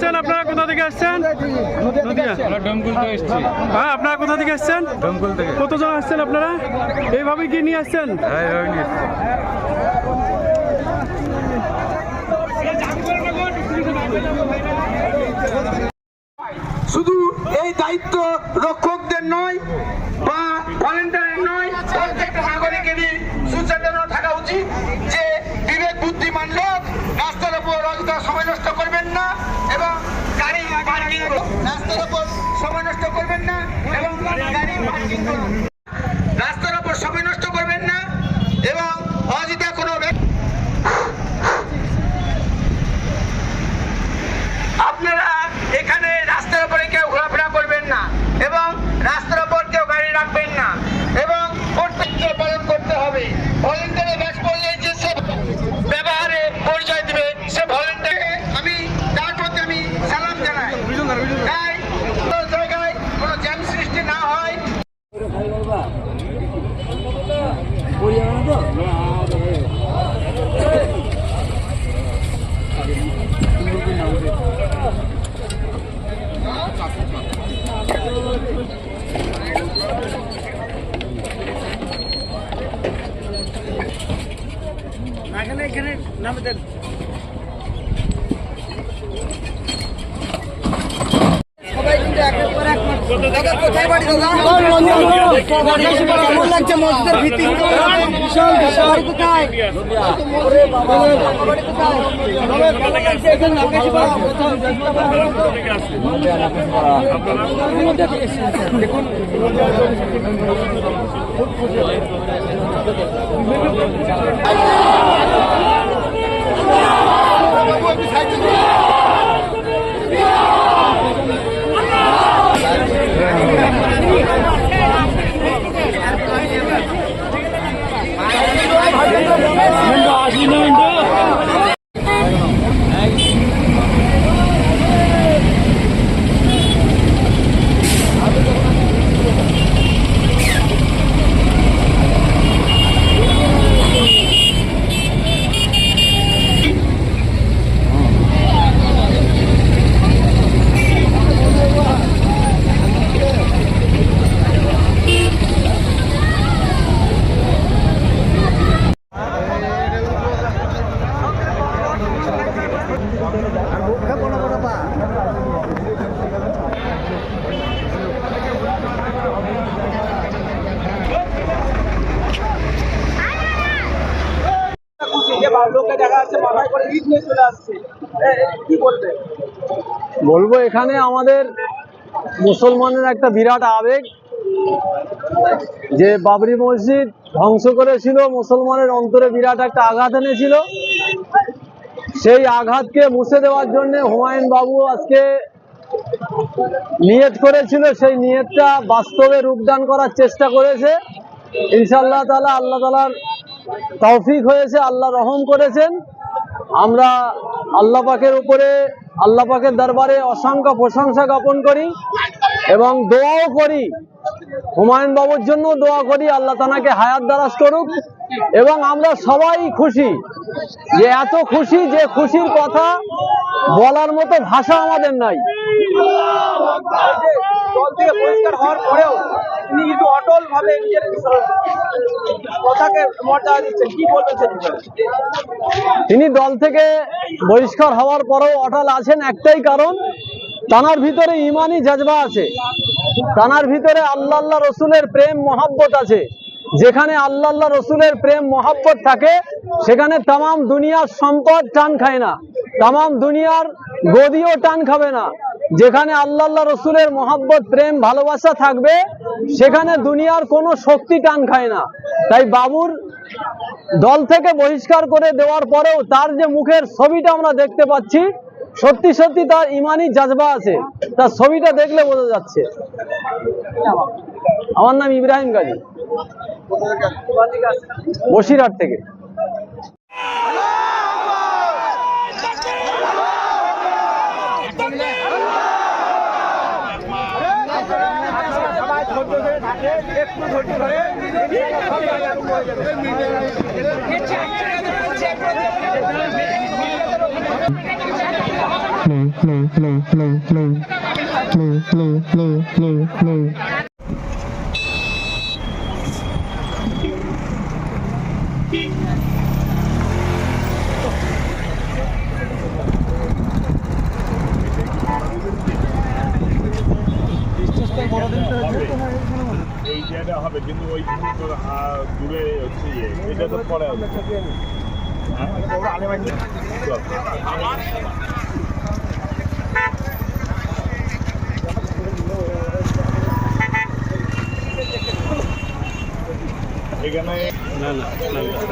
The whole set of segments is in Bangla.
আসছেন আপনারা কোথা থেকে আসছেন হ্যাঁ আপনারা কোথা থেকে আসছেন কতজন আসছেন আপনারা? এইভাবে কি নিয়ে আসছেন? হ্যাঁ। শুধু এই দায়িত্ব রক্ষকদের নয় বা ভলেন্টিয়ারের নয় প্রত্যেকটা নাগরিকেরই সচেতন থাকা উচিত যে বিবেক বুদ্ধিমান লোক রাস্তার রাস্তার উপর সময় নষ্ট করবেন না এবং গাড়ি কোনো আপনারা এখানে রাস্তার উপরে কেউ ঘোরাফেরা করবেন না এবং রাস্তার উপর কেউ গাড়ি রাখবেন না এবং কর্তব্য পালন করতে হবে। ভলেন্টারি ব্যাচ করলে যে সে ব্যবহারে পরিচয় দিবে সে ভলেন্টারি আমি তার প্রতি আমি সালাম জানাই তাই কোনো জায়গায় কোনো জ্যাম সৃষ্টি না হয় কেমন লাগছে মসজিদের ভিত্তি বিশাল বিশাল কোথায় ওরে বাবা বাড়ি কোথায় কেমন লাগছে এখানে বলব? এখানে আমাদের মুসলমানের একটা বিরাট আবেগ, যে বাবরি মসজিদ ধ্বংস করেছিল, মুসলমানের অন্তরে বিরাট একটা আঘাত এনেছিল। সেই আঘাতকে মুছে দেওয়ার জন্য হুমায়ুন বাবু আজকে নিয়ত করেছিল, সেই নিয়তটা বাস্তবে রূপদান করার চেষ্টা করেছে। ইনশাল্লাহ তালা আল্লাহ তালার তৌফিক হয়েছে, আল্লাহ রহম করেছেন। আমরা আল্লাহ পাখের উপরে, আল্লাহ পাখের দরবারে অসংখ্য প্রশংসা জ্ঞাপন করি এবং দোয়াও করি। হুমায়ুন বাবুর জন্য দোয়া করি, আল্লাহ তানাকে হায়াত দ্বারাস করুক। এবং আমরা সবাই খুশি যে এত খুশি যে খুশির কথা বলার মতো ভাষা আমাদের নাই। দল থেকে পরিষ্কার হওয়ার পরেও তিনি কিন্তু অটল ভাবে নিজের কথাকে মর্যাদা দিচ্ছেন। কি বলবেন তিনি দল থেকে বহিষ্কার হওয়ার পরেও অটল আছেন একটাই কারণ তানার ভিতরে ইমানি জজবা আছে। তানার ভিতরে আল্লাহ আল্লাহ রসুলের প্রেম মহাব্বত আছে। যেখানে আল্লাহ আল্লাহ রসুলের প্রেম, মহাব্বত থাকে, সেখানে তাম দুনিয়ার সম্পদ টান খায় না। তাম দুনিয়ার গদিও টান খাবে না। যেখানে আল্লাহ আল্লাহ রসুলের মোহাব্বত, প্রেম, ভালোবাসা থাকবে, সেখানে দুনিয়ার কোনো শক্তি টান খায় না। তাই বাবুর দল থেকে বহিষ্কার করে দেওয়ার পরেও তার যে মুখের ছবিটা আমরা দেখতে পাচ্ছি, সত্যি সত্যি তার ইমানি জাজবা আছে। তার ছবিটা দেখলে বোঝা যাচ্ছে। আমার নাম ইব্রাহিম গাজী। বসিরহাট থেকে hello, hello, hello, hello, hello, hello, hello, hello, hello, hello. এই জায়গা হবে কিন্তু ওই দূরে হচ্ছে ইয়ে এটা তো পরে হবে হ্যাঁ? চল। এখানে support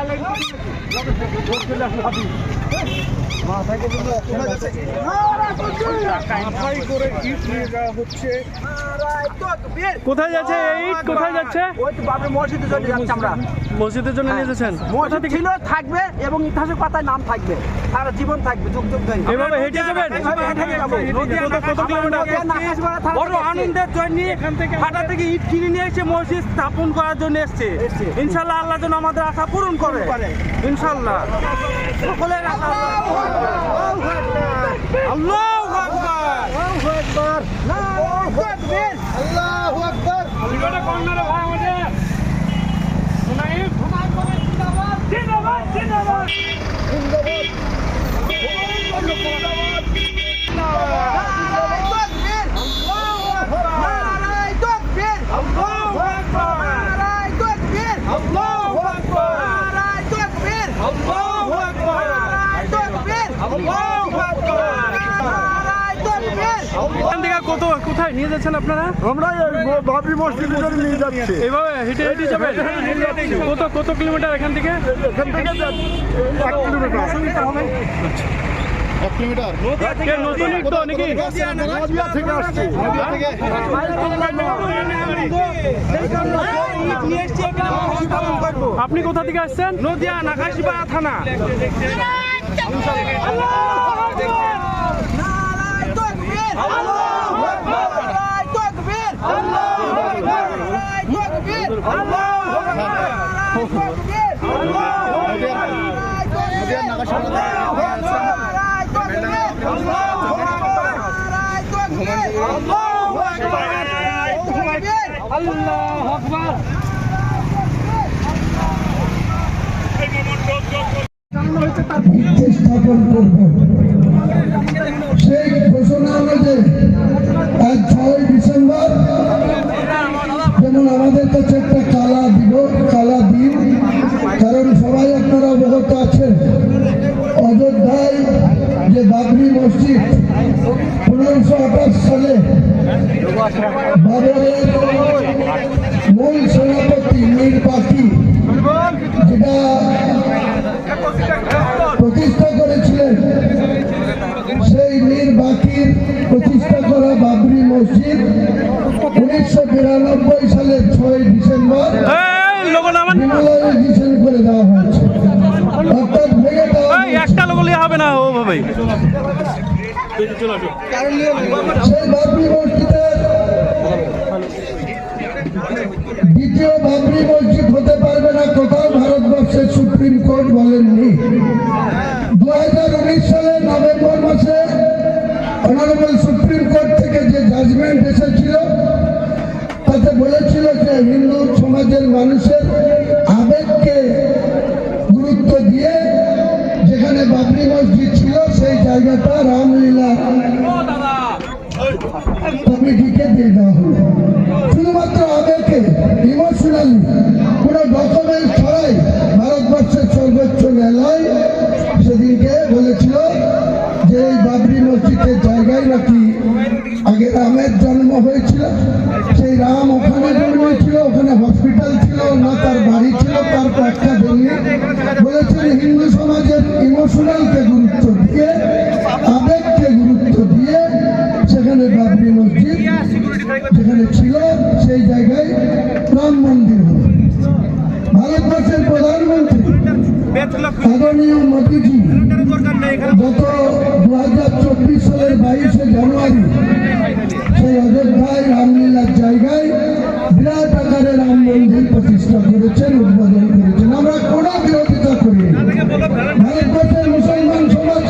Ich glaube, ich habe ihn. কোথায় যাচ্ছে ইট কোথায় যাচ্ছে? ওই তো বাবরে মসজিদে চলে যাচ্ছে আমরা। মসজিদের জন্য নিয়ে যাচ্ছেন? মসজিদ ছিল থাকবে এবং ইতিহাসের পাতায় নাম থাকবে। সারা জীবন থাকবে যুগ যুগ ধরে। এভাবে হেঁটে যাবেন? এইভাবে হেঁটে যাব। কত- কত কিলোমিটার? নদিয়া নাকাশপাড়া থানা বড় থেকে এসছে। আনন্দের জন্য হাটা থেকে ইট কিনে নিয়ে এসে মসজিদ স্থাপন করার জন্য এসছে। ইনশাল্লাহ আল্লাহ যেন আমাদের আশা পূরণ করে। করে। সকলে Allah Akbar! কত কোথায় নিয়ে যাচ্ছেন আপনারা? আমরা বাবরি মসজিদ নিয়ে যাচ্ছি। এভাবে হেঁটে হেঁটে যাবেন? কত কত কিলোমিটার এখান থেকে? এখান থেকে এক কিলোমিটার। কে নতুন তো নাকি? নদিয়া থেকে আসছি। আপনি কোথা থেকে আসছেন? নদিয়া নাকাশিপাড়া থানা। আল্লাহ সেই ঘোষণা অনুযায়ী আজ ছয় ডিসেম্বর। যেমন আমাদের কাছে একটা কালা দিব কালা দিন। কারণ সবাই আপনারা অবগত আছেন, অযোধ্যায় যে বাবরি মসজিদ পনেরোশো আঠাশ সালে বাবরের মূল সেনাপতি মীর বাকি যেটা প্রতিষ্ঠা করেছিলেন সেই মীর বাকির প্রতিষ্ঠা করা বাবরি মসজিদ উনিশশো বিরানব্বই সালের ছয় ডিসেম্বর লোগো করে দেওয়া হয়েছে। অর্থাৎ ভেঙে দেওয়া একটা লোগো হবে না ও ভাই সেই বাবরি মসজিদের দ্বিতীয় বাবরি মসজিদ হতে পারবে না, কোথাও ভারতবর্ষের সুপ্রিম কোর্ট বলেননি। দু হাজার উনিশ সালের নভেম্বর মাসে অনারেবল সুপ্রিম কোর্ট থেকে যে জাজমেন্ট এসেছিল, তাতে বলেছিল যে হিন্দু সমাজের মানুষের আবেগকে গুরুত্ব দিয়ে যেখানে বাবরি মসজিদ ছিল, সেই জায়গাটা রামলীলা কমিটিকে দিয়ে দেওয়া শুধুমাত্র আবেগকে ইমোশনালি কোনো ডকুমেন্ট ছাড়াই ভারতবর্ষের সর্বোচ্চ ন্যায়ালয় সেদিনকে বলেছিল যে এই বাবরি মসজিদের জায়গায় নাকি আগে রামের জন্ম হয়েছিল। সেই রাম ওখানে জন্মেছিল, ওখানে হসপিটাল ছিল, না তার বাড়ি ছিল, তার ব্যাখ্যা দেননি। বলেছেন হিন্দু সমাজের ইমোশনালকে গুরুত্ব দিয়ে, আবেগকে গুরুত্ব দিয়ে বাবরি মসজিদ যেখানে ছিল সেই জায়গায় রাম মন্দির হবে। ভারতবর্ষের প্রধানমন্ত্রী আদরণীয় মোদীজি গত দু হাজার চব্বিশ সালের বাইশে জানুয়ারি সেই অযোধ্যায় রামলীলার জায়গায় বিরাট আকারে রাম মন্দির প্রতিষ্ঠা করেছেন উদ্বোধন করেছেন। আমরা কোনো বিরোধিতা করি ভারতবর্ষের মুসলমান সমাজ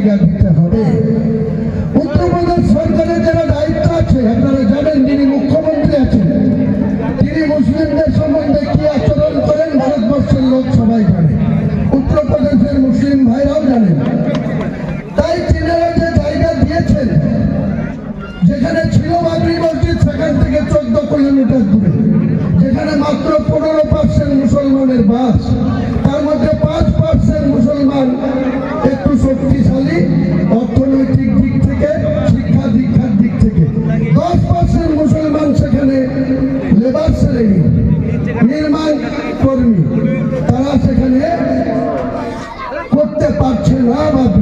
জায়গা দিতে হবে। উত্তরপ্রদেশ সরকারের যারা দায়িত্ব আছে, আপনারা জানেন যিনি মুখ্যমন্ত্রী আছেন, তিনি মুসলিমদের সম্বন্ধে কি আচরণ করেন ভারতবর্ষের লোক সবাই জানে উত্তরপ্রদেশের মুসলিম ভাইরাও জানেন। তাই তিনারা যে জায়গা দিয়েছেন, যেখানে ছিল বাবরি মসজিদ, সেখান থেকে চোদ্দ কিলোমিটার দূরে, যেখানে মাত্র পনেরো পার্সেন্ট মুসলমানের বাস, তার মধ্যে পাঁচ পার্সেন্ট মুসলমান শক্তিশালী অর্থনৈতিক দিক থেকে, শিক্ষা দীক্ষার দিক থেকে। দশ পার্সেন্ট মুসলমান সেখানে লেবার শ্রেণি, নির্মাণ কর্মী। তারা সেখানে করতে পারছে না বাবরি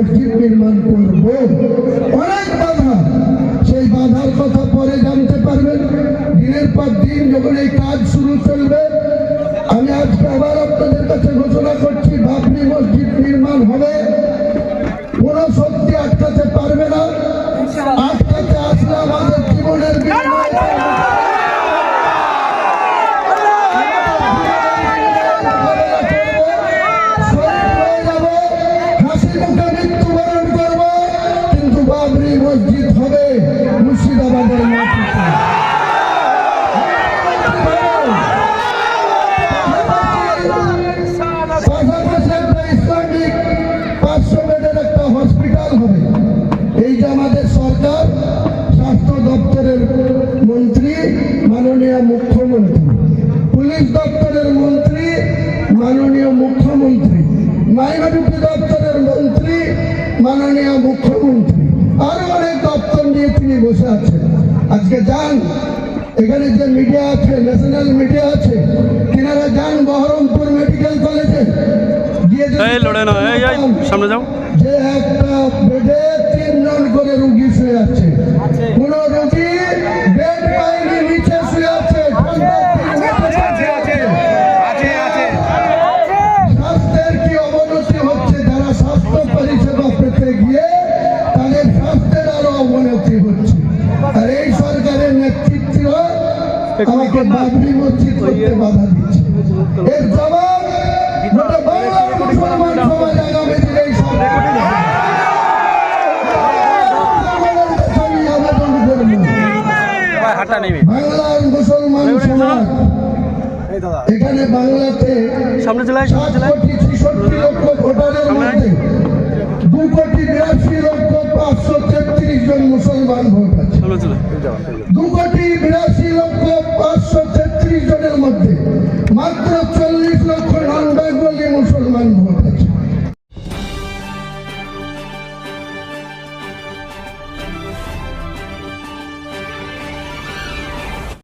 মসজিদ নির্মাণ করব। অনেক বাধা। সেই বাধার কথা পরে জানতে পারবেন। দিনের পর দিন যখন এই কাজ শুরু চলবে, আমি আজকে আবার আপনাদের কাছে ঘোষণা করছি, বাবরি মসজিদ নির্মাণ হবে। কোন শক্তি আটকাতে পারবে না। আটকাতে আসলে আমাদের জীবনের এই যে আমাদের সরকার, স্বাস্থ্য দপ্তরের মন্ত্রী, মাননীয় মুখ্যমন্ত্রী। পুলিশ দপ্তরের মন্ত্রী, মাননীয় মুখ্যমন্ত্রী। মাইনরিটি দপ্তরের মন্ত্রী, মাননীয় মুখ্যমন্ত্রী। আরও অনেক দপ্তর নিয়ে তিনি বসে আছেন। আজকে যান, এখানে যে মিডিয়া আছে ন্যাশনাল মিডিয়া আছে, তিনারা যান বহরমপুর মেডিকেল কলেজে এই লড়ে না এই এই সামনে যাও। যে একটা বেডে তিনজন করে রুগী শুয়ে আছে। কোন রুগী বেড পায়নি নিচে শুয়ে আছে। স্বাস্থ্যের কি অবনতি হচ্ছে? যারা স্বাস্থ্য পরিষেবা পেতে গিয়ে তাদের স্বাস্থ্যের আরও অবনতি হচ্ছে। আর এই সরকারের নেতৃত্ব আমাকে বাবরি মসজিদ করতে বাধা বাংলার মুসলমান সমাজ। এখানে বাংলাতে সামনে ছেষট্টি লক্ষ ভোটারের মধ্যে দু কোটি বিরাশি লক্ষ পাঁচশো তেত্রিশ জন মুসলমান ভোট আছে। দু কোটি বিরাশি লক্ষ পাঁচশো তেত্রিশ জনের মধ্যে মাত্র চল্লিশ লক্ষ নন বেঙ্গলি মুসলমান ভোট